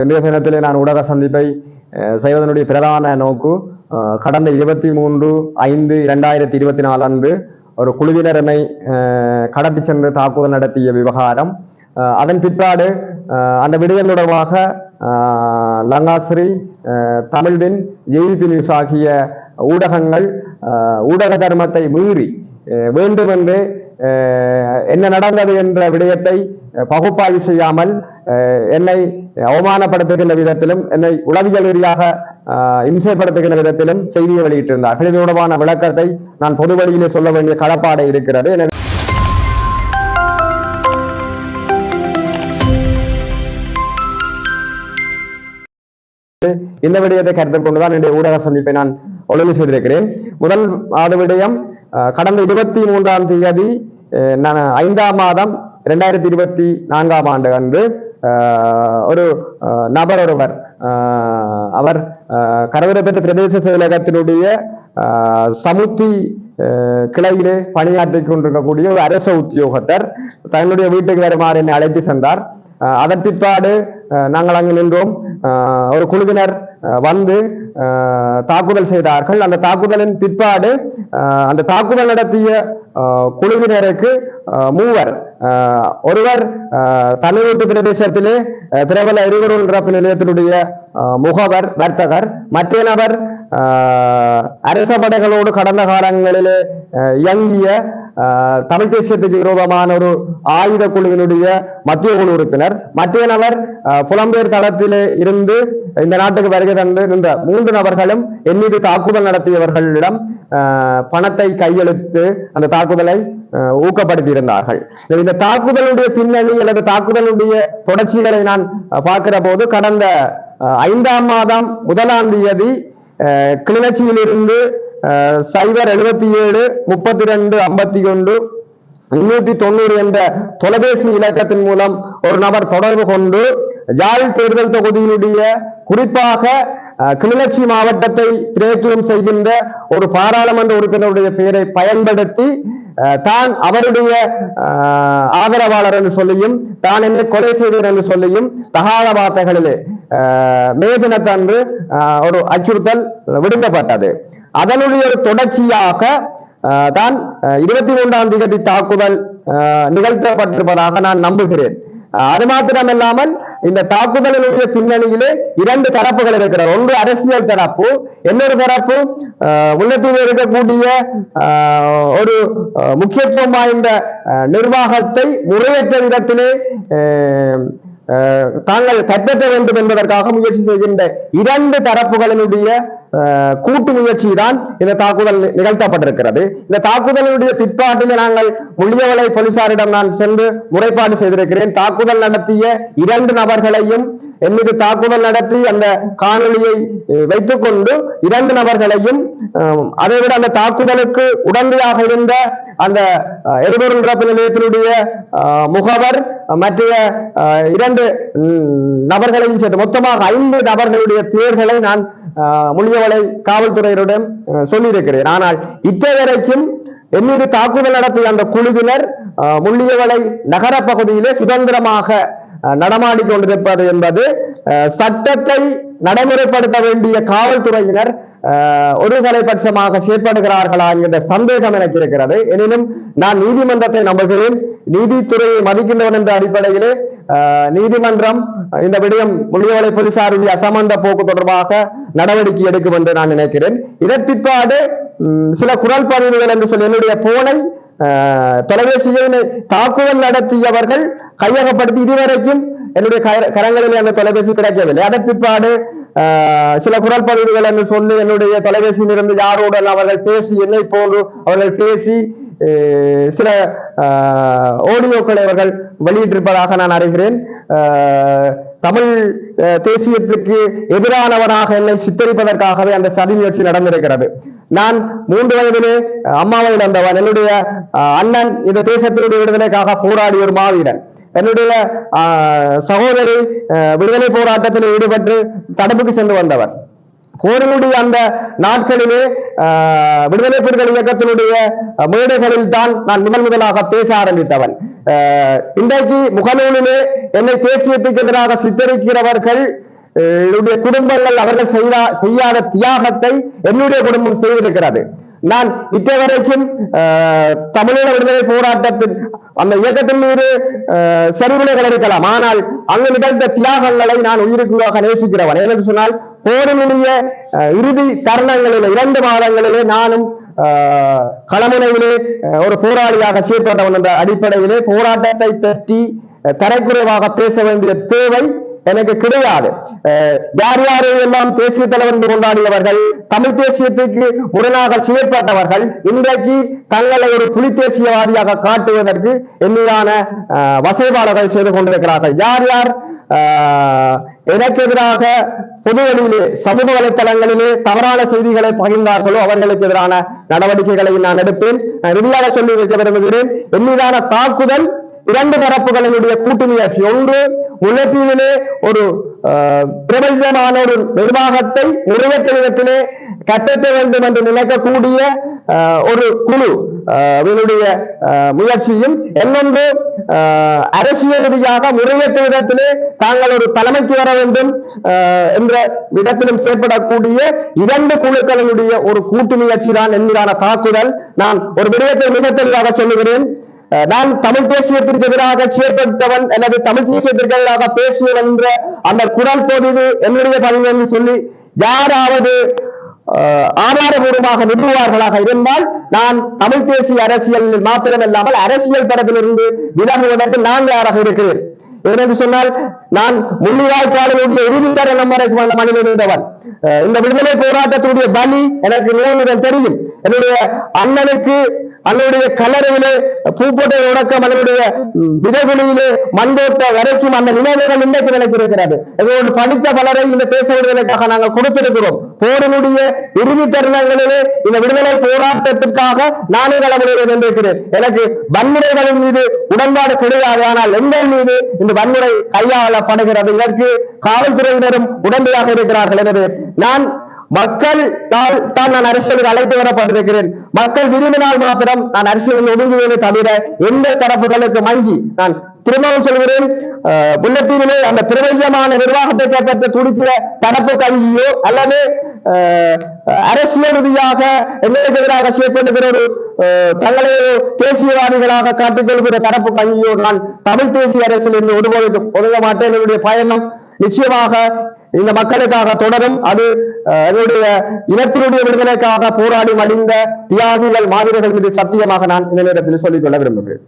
இன்றைய தினத்திலே நான் ஊடக சந்திப்பை செய்வதனுடைய பிரதான நோக்கு கடந்த இருபத்தி மூன்று ஐந்து இரண்டாயிரத்தி இருபத்தி நாலு அன்று ஒரு குழுவினரனை கடத்தி சென்று தாக்குதல் நடத்திய விவகாரம். அதன் பிற்பாடு அந்த விடயம் தொடர்பாக லங்காஸ்ரீ தமிழ்வின் ஜெயிபி நியூஸ் ஆகிய ஊடகங்கள் ஊடக தர்மத்தை மீறி அஹ், வேண்டுமென்று என்ன நடந்தது என்ற விடயத்தை பகுப்பாய்வு செய்யாமல் என்னை அவமானப்படுத்துகின்ற விதத்திலும் என்னை உளவியல் ரீதியாக இம்சைப்படுத்துகின்ற விதத்திலும் செய்தியை வெளியிட்டிருந்தார்கள் இது தொடர்பான விளக்கத்தை நான் பொது வழியிலே சொல்ல வேண்டிய கடப்பாடை இருக்கிறது. எனவே இந்த விடயத்தை கருத்தில் கொண்டுதான் என்னுடைய ஊடக சந்திப்பை நான் ஒழுங்கு செய்திருக்கிறேன். முதல் அது விடயம் கடந்த இருபத்தி மூன்றாம் தேதி நான் ஐந்தாம் மாதம் இரண்டாயிரத்தி இருபத்தி நான்காம் ஆண்டு அன்று ஒரு நபர் ஒருவர் அவர் அஹ், பிரதேச செயலகத்தினுடைய சமுத்தி கிளையிலே பணியாற்றிக் கொண்டிருக்கக்கூடிய ஒரு அரச உத்தியோகத்தர் தன்னுடைய வீட்டுக்கு வருமாறு என்னை அழைத்து சென்றார். அதன் பிற்பாடு நாங்கள் அங்கு நின்றோம். ஒரு குழுவினர் வந்து தாக்குதல் செய்தார்கள். அந்த தாக்குதலின் பிற்பாடு அந்த தாக்குதல் நடத்திய குழுவினருக்கு மூவர் ஒருவர் தமிழ்நாட்டு பிரதேசத்திலே பிரபல எரிபொருள் நிரப்பு நிலையத்தினுடைய முகவர் வர்த்தகர் மற்ற நபர் அரச படைகளோடு கடந்த காலங்களில் இயங்கிய தமிழ் தேசியத்துக்கு விரோதமான ஒரு ஆயுத குழுவினுடைய மத்திய குழு உறுப்பினர் மத்திய நபர் புலம்பெயர் தளத்தில் இருந்து இந்த நாட்டுக்கு வருகை தந்து நின்ற மூன்று நபர்களும் என் மீது தாக்குதல் நடத்தியவர்களிடம் பணத்தை கையெழுத்து அந்த தாக்குதலை ஊக்கப்படுத்தியிருந்தார்கள் இந்த தாக்குதலுடைய பின்னணி அல்லது தாக்குதலுடைய தொடர்ச்சிகளை நான் பார்க்கிற போது கடந்த ஐந்தாம் மாதம் முதலாம் தேதி கிளிநொச்சியிலிருந்து சைபர் எழுபத்தி ஏழு முப்பத்தி ரெண்டு ஐம்பத்தி ஒன்று முன்னூத்தி தொண்ணூறு என்ற தொலைபேசி இலக்கத்தின் மூலம் ஒரு நபர் தொடர்பு கொண்டு யாழ் தேர்தல் தொகுதியினுடைய குறிப்பாக கிளிநொச்சி மாவட்டத்தை பிரேக்கியம் செய்கின்ற ஒரு பாராளுமன்ற உறுப்பினருடைய பெயரை பயன்படுத்தி தான் அவருடைய ஆதரவாளர் என்று சொல்லியும் தான் என்னை கொலை செய்தவர் என்று சொல்லியும் தகாத வார்த்தைகளிலே மே தினத்தன்று ஒரு அச்சுறுத்தல் விடுக்கப்பட்டது. அதனுடைய ஒரு தொடர்ச்சியாக தான் இருபத்தி மூன்றாம் தேதி தாக்குதல் நிகழ்த்தப்பட்டிருப்பதாக நான் நம்புகிறேன். அது மாத்திரமில்லாமல் இந்த தாக்குதலினுடைய பின்னணியிலே இரண்டு தரப்புகள் இருக்கிறார். ஒன்று அரசியல் தரப்பு இன்னொரு தரப்பு அஹ், முன்னத்தில் இருக்கக்கூடிய ஒரு முக்கியத்துவம் வாய்ந்த நிர்வாகத்தை முறையற்ற விதத்திலே தாங்கள் கைப்பற்ற வேண்டும் என்பதற்காக முயற்சி செய்கின்ற இரண்டு தரப்புகளினுடைய அஹ், கூட்டு முயற்சி தான் இந்த தாக்குதல் நிகழ்த்தப்பட்டிருக்கிறது. இந்த தாக்குதலுடைய பிற்பாட்டில் நாங்கள் முள்ளியவளை போலீசாரிடம் நான் சென்று முறைப்பாடு செய்திருக்கிறேன். தாக்குதல் நடத்திய இரண்டு நபர்களையும் என் மீது தாக்குதல் நடத்தி அந்த காணொலியை வைத்துக்கொண்டு இரண்டு நபர்களையும் அதைவிட அந்த தாக்குதலுக்கு உடந்தையாக இருந்த அந்த அஹ், எரிபொருள் நிரப்பு நிலையத்தினுடைய முகவர் மற்ற இரண்டு நபர்களையும் சேர்த்து மொத்தமாக ஐந்து நபர்களுடைய பெயர்களை நான் முனியவளை முள்ளியவளை சொல்லியிருக்கிறேன். ஆனால் இத்தவரைக்கும் என் மீது தாக்குதல் நடத்திய அந்த குழுவினர் முள்ளியவளை நகர பகுதியிலே சுதந்திரமாக நடமாடி கொண்டிருப்பது என்பது சட்டத்தை நடைமுறைப்படுத்த வேண்டிய காவல்துறையினர் ஒருதலைபட்சமாக ஒரு தலைபட்சமாக செயற்படுகிறார்களா என்கின்ற சந்தேகம் எனக்கு இருக்கிறது. எனினும் நான் நீதிமன்றத்தை நம்புகிறேன். நீதித்துறையை மதிக்கின்றவன் என்ற அடிப்படையிலே நீதிமன்றம் இந்த விடயம் முள்ளியவளை போலீசாருடைய அசமந்த போக்கு தொடர்பாக நடவடிக்கை எடுக்கும் என்று நான் நினைக்கிறேன். இதன் பிற்பாடு சில குரல் பதிவுகள் என்று சொல்லி என்னுடைய போனை தொலைபேசியை தாக்குதல் நடத்தியவர்கள் கையகப்படுத்தி இதுவரைக்கும் என்னுடைய கரங்களில் அந்த தொலைபேசி கிடைக்கவில்லை. அதன் பிற்பாடு சில குரல் பதிவுகள் என்று சொல்லி என்னுடைய தொலைபேசியிலிருந்து யாரோட அவர்கள் பேசி என்னை போன்று அவர்கள் பேசி சில அஹ், ஆடியோக்களை அவர்கள் வெளியிட்டிருப்பதாக நான் அறிகிறேன். தமிழ் அஹ், தேசியத்துக்கு எதிரானவனாக என்னை சித்தரிப்பதற்காகவே அந்த சதி முயற்சி நடந்திருக்கிறது. நான் மூன்று வயதிலே அம்மாவை இழந்தவன். என்னுடைய அண்ணன் இந்த தேசத்தினுடைய விடுதலைக்காக போராடிய ஒரு மாவீரன். என்னுடைய சகோதரி விடுதலை போராட்டத்தில் ஈடுபட்டு தடுப்புக்கு சென்று வந்தவர் போரினுடைய அந்த நாட்களிலே விடுதலை புலிகள் இயக்கத்தினுடைய மேடைகளில் தான் நான் முதன் முதலாக பேச ஆரம்பித்தவன். இன்றைக்கு முகநூலிலே என்னை தேசியத்துக்கு எதிராக சித்தரிக்கிறவர்கள் என்னுடைய குடும்பங்கள் அவர்கள் செய்தா செய்யாத தியாகத்தை என்னுடைய குடும்பம் செய்திருக்கிறது. நான் இற்றை வரைக்கும் தமிழீழ விடுதலை போராட்டத்தின் அந்த இயக்கத்தின் மீது அஹ், சரிவுரைகள் இருக்கலாம் ஆனால் அங்கு நிகழ்ந்த தியாகங்களை நான் உயிருக்குள்ளாக நேசிக்கிறவன். ஏனென்று சொன்னால் போரினுடைய அஹ், இறுதி தருணங்களிலே இரண்டு மாதங்களிலே நானும் களமுனையிலே ஒரு போராளியாக செயற்பட்டவன் என்ற அடிப்படையிலே போராட்டத்தை பற்றி தரக்குறைவாக பேச வேண்டிய தேவை எனக்கு கிடையாது. யார் யாரை எல்லாம் தேசிய தலைவர் கொண்டாடியவர்கள் தமிழ் தேசியத்துக்கு முரணாக செயற்பட்டவர்கள் இன்றைக்கு தங்களை ஒரு புலி தேசியவாதியாக காட்டுவதற்கு எண்ணிலான வசைபாடுகள் செய்து கொண்டிருக்கிறார்கள். யார் யார் எனக்கு எதிராக பொதுவெளியிலே சமூக வலைத்தளங்களிலே தவறான செய்திகளை பகிர்ந்தார்களோ அவர்களுக்கு எதிரான நடவடிக்கைகளை நான் எடுப்பேன். ரீதியாக இறுதியாக சொல்லி வைக்க விரும்புகிறேன் எண்ணிதான தாக்குதல் இரண்டு தரப்புகளினுடைய கூட்டு முயற்சி. ஒன்று முல்லைத்தீவிலே ஒரு பிரபஞ்சமான ஒரு நிர்வாகத்தை நிறைவேற்ற விதத்திலே கட்டத்த வேண்டும் என்று நினைக்கக்கூடிய ஒரு குழு அஹ், அவர்களுடைய அஹ், முயற்சியும் என்னென்று அரசியல் ரீதியாக முறையற்ற விதத்திலே தாங்கள் ஒரு தலைமைக்கு வர வேண்டும் என்ற விதத்திலும் செயற்படக்கூடிய இரண்டு குழுக்களினுடைய ஒரு கூட்டு முயற்சி தான் என்கிறான தாக்குதல். நான் ஒரு விடயத்தை மிக தெளிவாக சொல்லுகிறேன். நான் தமிழ் தேசியத்திற்கு எதிராக செயற்பட்டவன் அல்லது தமிழ் தேசியத்திற்கு எதிராக பேசியவன் என்ற அந்த குரல் பொதிவு என்னுடைய பதிவு என்று சொல்லி யாராவது ஆதாரபூர்வமாக நிறுவார்களாக இருந்தால் நான் தமிழ் தேசிய அரசியல் மாத்திரமல்லாமல் அரசியல் தரப்பிலிருந்து விலகுவதற்கு நான் யாராக இருக்கிறேன். ஏனென்று சொன்னால் நான் முள்ளிவாய்க்காலினுடைய இறுதி தருணம் வரைக்கும் அந்த மனிதன் இருந்தவன் இந்த விடுதலை போராட்டத்துடைய பலி எனக்கு நினைவுகள் தெரியும். என்னுடைய அண்ணனுக்கு அதனுடைய கல்லறையிலே பூப்போட்ட உடக்கம் அதனுடைய விதைகுழியிலே மண்போட்ட வரைக்கும் அந்த நினைவுகள் இன்றைக்கு நினைத்திருக்கிறது எங்களோடு படித்த பலரை இந்த தேச விடுதலைக்காக நாங்கள் கொடுத்திருக்கிறோம். போரினுடைய இறுதி தருணங்களிலே இந்த விடுதலை போராட்டத்திற்காக நானே களமுறையில் நின்றிருக்கிறேன். எனக்கு வன்முறைகளின் மீது உடன்பாடு கிடையாது. ஆனால் எங்கள் மீது இந்த வன்முறை கையாளப்படுகிறது. இதற்கு காவல்துறையினரும் உடந்தையாக இருக்கிறார்கள். எனவே நான் மக்கள் தான் தான் நான் அரசியலுக்கு அழைத்து வரப்பட்டிருக்கிறேன். மக்கள் விரும்பினால் மாத்திரம் நான் அரசியலில் ஒதுங்குவேனே தவிர எந்த தரப்புகளுக்கு மங்கி நான் திரும்பவும் சொல்கிறேன். அந்த பிரபஞ்சமான நிர்வாகத்தை கேட்க துடிக்கிற தரப்பு கல்வியோ அல்லது அரசியல் ரீதியாக எங்களுக்கு எதிராக செய்யப்படுகிற ஒரு தங்களை தேசியவாதிகளாக காட்டிக்கொள்கிற தரப்பு கல்வியோ நான் தமிழ் தேசிய அரசியல் என்று ஒருபோதும் ஒதுங்க மாட்டேன். என்னுடைய பயணம் நிச்சயமாக இந்த மக்களுக்காக தொடரும். அது அஹ், என்னுடைய இனத்தினுடைய விடுதலைக்காக போராடி மடிந்த தியாகிகள் மாவீரர்கள் மீது சத்தியமாக நான் இந்த நேரத்தில் சொல்லிக்கொள்ள விரும்புகிறேன்.